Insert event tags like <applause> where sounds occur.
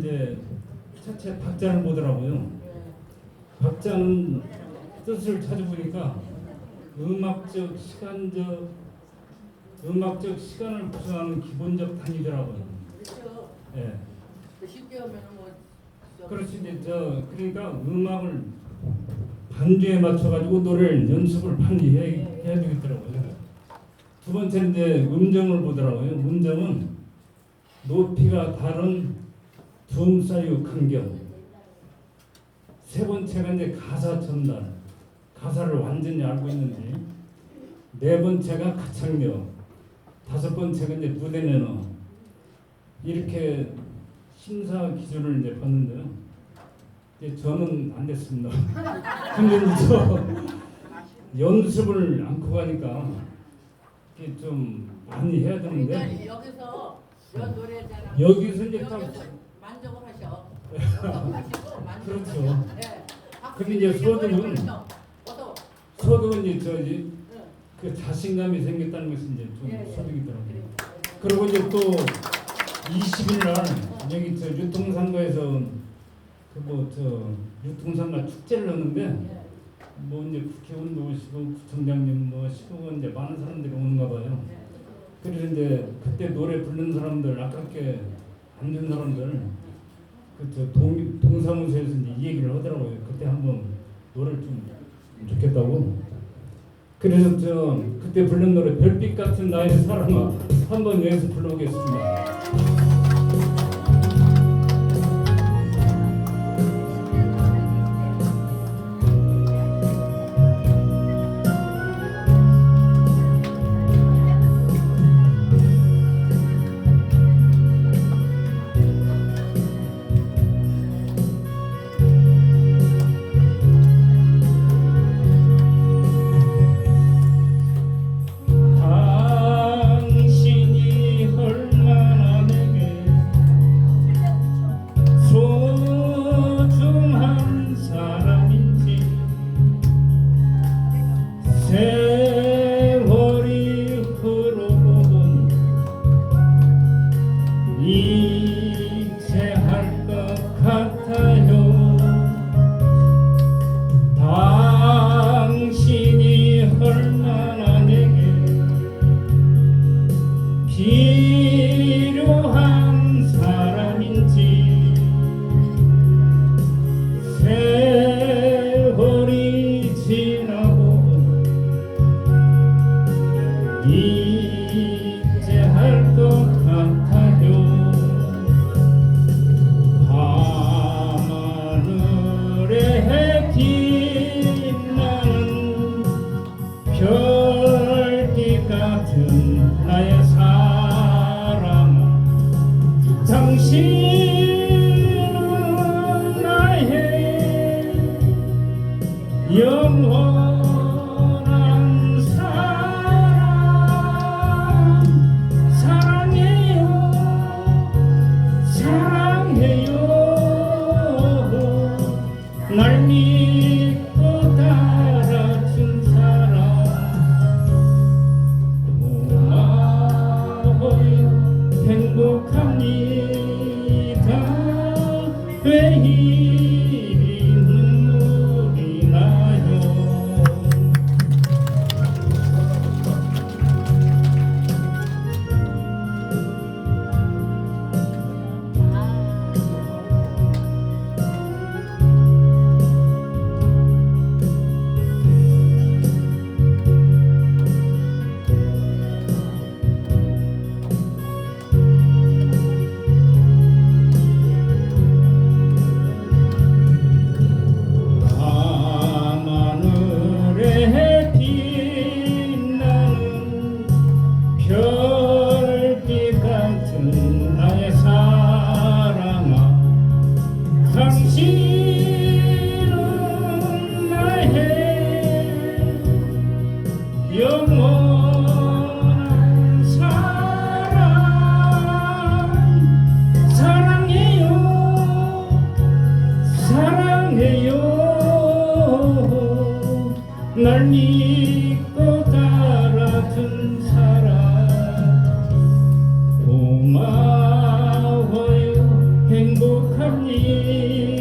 이제 차체 박자를 보더라고요. 박자는 뜻을 찾아보니까 음악적 시간적 음악적 시간을 구성하는 기본적 단위더라고요. 그렇죠. 예. 그 쉽게 하면 뭐 저- 그렇지 이제 저 그러니까 음악을 반주에 맞춰 가지고 노래를 연습을 많이 해, 해야 되겠더라고요. 두 번째는 이제 음정을 보더라고요. 음정은 높이가 다른 둠 사유 간격. 세 번째가 이제 가사 전달. 가사를 완전히 알고 있는지. 네 번째가 가창력. 다섯 번째가 이제 무대 매너. 이렇게 심사 기준을 이제 봤는데요. 이제 저는 안 됐습니다. <laughs> 근데 연습을 않고 가니까 이게 좀 많이 해야 되는데 그러니까 여기서. 여기서 이제 딱 그렇죠. 근데 이제 소득은-. 저도 이제 저지 응. 그 자신감이 생겼다는 것이 이제 좀 예, 예. 소득이더라고요. 그리고 이제 또 20일 날 여기 저 유통상가에서 그 뭐 저 유통상가 축제를 하는데 예. 뭐 이제 국회의원도 오시고 구청장님 뭐 시국은 이제 많은 사람들이 오는가 봐요. 예. 그래서 이제 그때 노래 부르는 사람들 아깝게 안된 사람들 그저 동사무소에서 이 얘기를 하더라고요. 그때 한번 노래를 좀 좋겠다고. 그래서 저 그때 부른 노래 별빛 같은 나의 사랑아 한번 여기서 불러보겠습니다. 세월이 흐르고는 이체할 것 같아요. 당신이 얼마나 내게 필 이제 할 것 같아요. 밤하늘에 빛나는 별빛 같은 나의 사랑아. 당신 날 믿고 따라준 사랑 고마워요. 행복합니다. 왜 날 믿고 따라준 사랑. 고마워요. 행복 고독